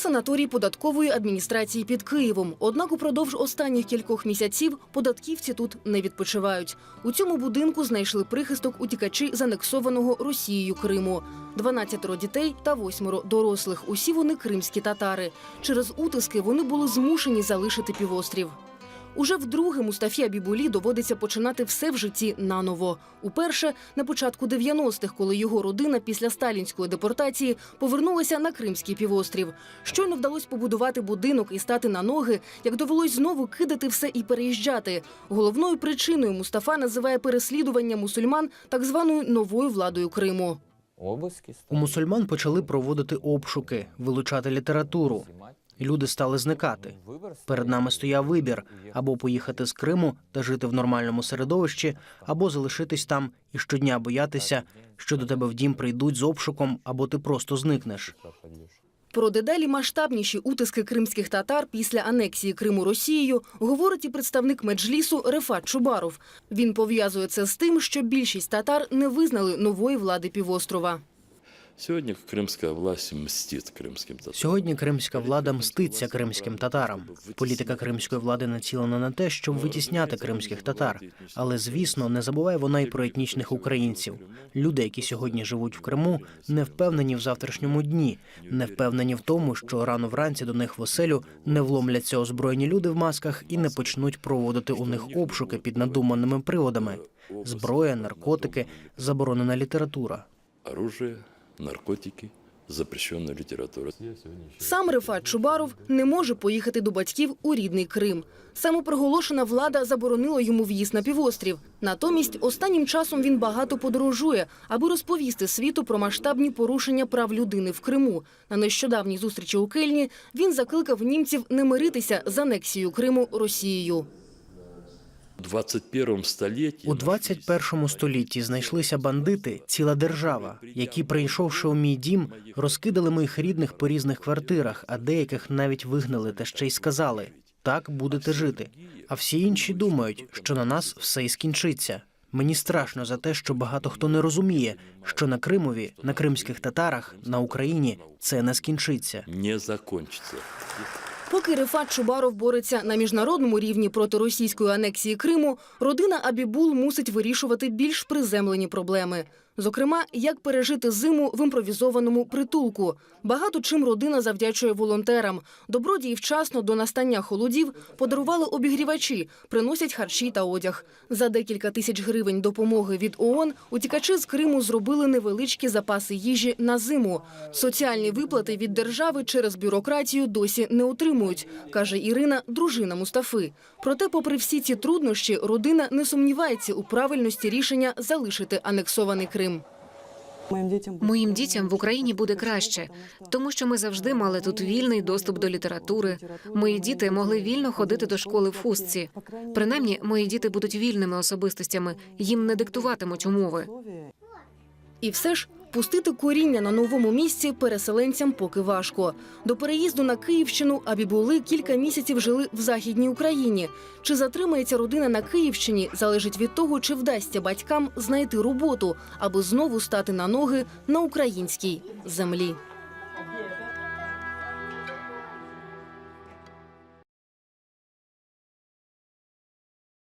санаторій податкової адміністрації під Києвом. Однак упродовж останніх кількох місяців податківці тут не відпочивають. У цьому будинку знайшли прихисток утікачі з анексованого Росією Криму. 12 дітей та восьмеро дорослих. Усі вони кримські татари. Через утиски вони були змушені залишити півострів. Уже вдруге Мустафі Абібулі доводиться починати все в житті наново. Уперше на початку 90-х, коли його родина після сталінської депортації повернулася на Кримський півострів. Щойно вдалося побудувати будинок і стати на ноги, як довелось знову кидати все і переїжджати. Головною причиною Мустафа називає переслідування мусульман так званою новою владою Криму. У мусульман почали проводити обшуки, вилучати літературу. Люди стали зникати. Перед нами стояв вибір або поїхати з Криму та жити в нормальному середовищі, або залишитись там і щодня боятися, що до тебе в дім прийдуть з обшуком, або ти просто зникнеш. Про дедалі масштабніші утиски кримських татар після анексії Криму Росією говорить і представник меджлісу Рефат Чубаров. Він пов'язує це з тим, що більшість татар не визнали нової влади півострова. Сегодня крымская власть мстит крымским татарам. Сьогодні кримська влада мститься кримським татарам. Політика кримської влади націлена на те, щоб витісняти кримських татар. Але звісно, не забуває вона й про етнічних українців. Люди, які сьогодні живуть в Криму, не впевнені в завтрашньому дні, не впевнені в тому, що рано вранці до них в оселю не вломляться озброєні люди в масках і не почнуть проводити у них обшуки під надуманими приводами: зброя, наркотики, заборонена література. Оружие, наркотики, запрещенная литература. Сам Рефат Чубаров не може поїхати до батьків у рідний Крим. Самопроголошена влада заборонила йому в'їзд на півострів. Натомість останнім часом він багато подорожує, аби розповісти світу про масштабні порушення прав людини в Криму. На нещодавній зустрічі у Кельні він закликав німців не миритися з анексією Криму Росією. В 21 столетии У 21 столітті знайшлися бандити, ціла держава, які, прийшовши у мій дім, розкидали моїх рідних по різних квартирах, а деяких навіть вигнали та ще й сказали: так будете жити. А всі інші думають, що на нас все і скінчиться. Мені страшно за те, що багато хто не розуміє, що на Кримові, на кримських татарах, на Україні це не скінчиться. не закончится. Поки Рифат Чубаров бореться на міжнародному рівні проти російської анексії Криму, родина Абібул мусить вирішувати більш приземлені проблеми. Зокрема, як пережити зиму в імпровізованому притулку. Багато чим родина завдячує волонтерам. Добродії вчасно до настання холодів подарували обігрівачі, приносять харчі та одяг. За декілька тисяч гривень допомоги від ООН утікачі з Криму зробили невеличкі запаси їжі на зиму. Соціальні виплати від держави через бюрократію досі не отримують, каже Ірина, дружина Мустафи. Проте, попри всі ці труднощі, родина не сумнівається у правильності рішення залишити анексований Крим. Моїм дітям в Україні буде краще, тому що ми завжди мали тут вільний доступ до літератури. Мої діти могли вільно ходити до школи в хустці. Принаймні, мої діти будуть вільними особистостями, їм не диктуватимуть умови. І все ж пустити коріння на новому місці переселенцям поки важко. До переїзду на Київщину Абібули кілька місяців жили в Західній Україні. Чи затримається родина на Київщині, залежить від того, чи вдасться батькам знайти роботу, аби знову стати на ноги на українській землі.